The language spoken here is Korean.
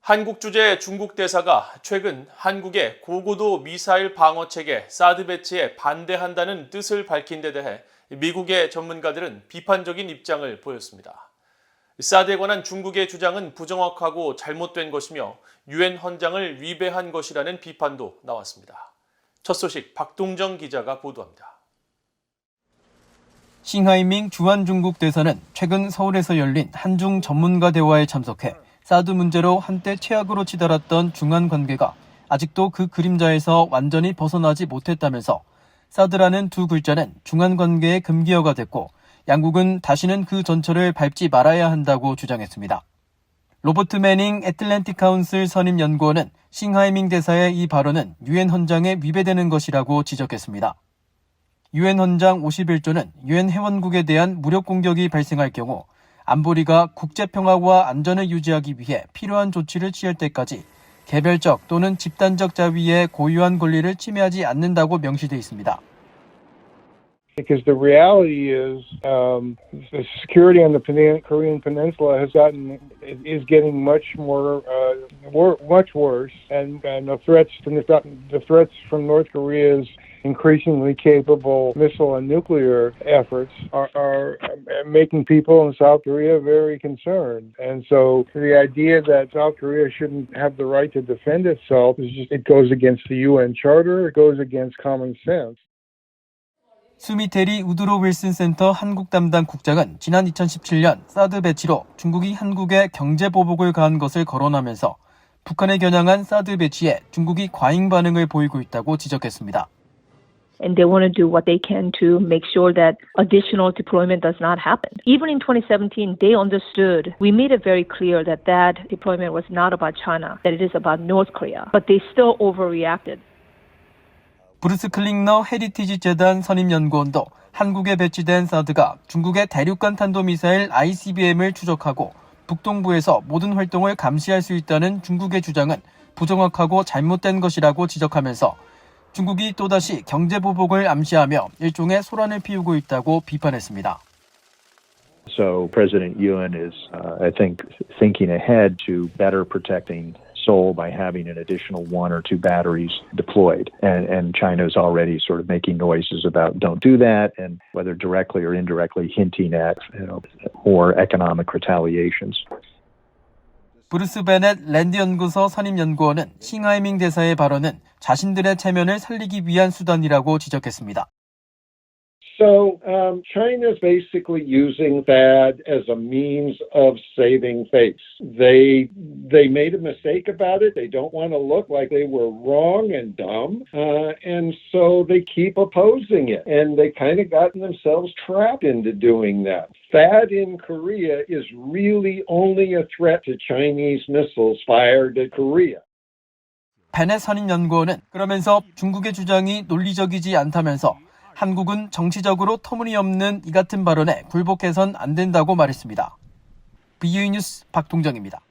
한국 주재 중국 대사가 최근 한국의 고고도 미사일 방어 체계 사드 배치에 반대한다는 뜻을 밝힌 데 대해 미국의 전문가들은 비판적인 입장을 보였습니다. 사드에 관한 중국의 주장은 부정확하고 잘못된 것이며 유엔 헌장을 위배한 것이라는 비판도 나왔습니다. 첫 소식 박동정 기자가 보도합니다. 싱하이밍 주한 중국 대사는 최근 서울에서 열린 한중 전문가 대화에 참석해 사드 문제로 한때 최악으로 치달았던 중한 관계가 아직도 그 그림자에서 완전히 벗어나지 못했다면서 사드라는 두 글자는 중한 관계의 금기어가 됐고 양국은 다시는 그 전철을 밟지 말아야 한다고 주장했습니다. 로버트 매닝 애틀랜틱 카운슬 선임 연구원은 싱하이밍 대사의 이 발언은 유엔 헌장에 위배되는 것이라고 지적했습니다. 유엔 헌장 51조는 유엔 회원국에 대한 무력 공격이 발생할 경우 안보리가 국제 평화와 안전을 유지하기 위해 필요한 조치를 취할 때까지 개별적 또는 집단적 자위의 고유한 권리를 침해하지 않는다고 명시돼 있습니다. Because the reality is, um, the security on the Korean Peninsula has gotten is getting much more uh, wor- much worse, and, and the threats from the, the threats from North Korea's increasingly capable missile and nuclear efforts are, are uh, making people in South Korea very concerned. And so the idea that South Korea shouldn't have the right to defend itself is just it goes against the UN Charter. It goes against common sense. 수미테리 우드로 윌슨 센터 한국 담당 국장은 지난 2017년 사드 배치로 중국이 한국에 경제 보복을 가한 것을 거론하면서 북한에 겨냥한 사드 배치에 중국이 과잉 반응을 보이고 있다고 지적했습니다. And they want to do what they can to make sure that additional deployment does not happen. Even in 2017, they understood. We made it very clear that that deployment was not about China, that it is about North Korea, but they still overreacted. 브루스 클링너 헤리티지 재단 선임 연구원도 한국에 배치된 사드가 중국의 대륙간 탄도미사일 ICBM을 추적하고 북동부에서 모든 활동을 감시할 수 있다는 중국의 주장은 부정확하고 잘못된 것이라고 지적하면서 중국이 또다시 경제 보복을 암시하며 일종의 소란을 피우고 있다고 비판했습니다. So President Ewan is, uh, I think, thinking ahead to better protecting Seoul by having an additional one or two batteries deployed. And, and China is already sort of making noises about don't do that, and whether directly or indirectly hinting at you know, more economic retaliations. 브루스 베넷 랜드 연구소 선임 연구원은 싱하이밍 대사의 발언은 자신들의 체면을 살리기 위한 수단이라고 지적했습니다. So um, China's basically using that as a means of saving face. They they made a mistake about it. They don't want to look like they were wrong and dumb, uh, and so they keep opposing it. And they kind of gotten themselves trapped into doing that. THAAD in Korea is really only a threat to Chinese missiles fired at Korea. 베넷 선임 연구원은 그러면서 중국의 주장이 논리적이지 않다면서 한국은 정치적으로 터무니없는 이 같은 발언에 굴복해선 안 된다고 말했습니다. BU 뉴스 박동정입니다.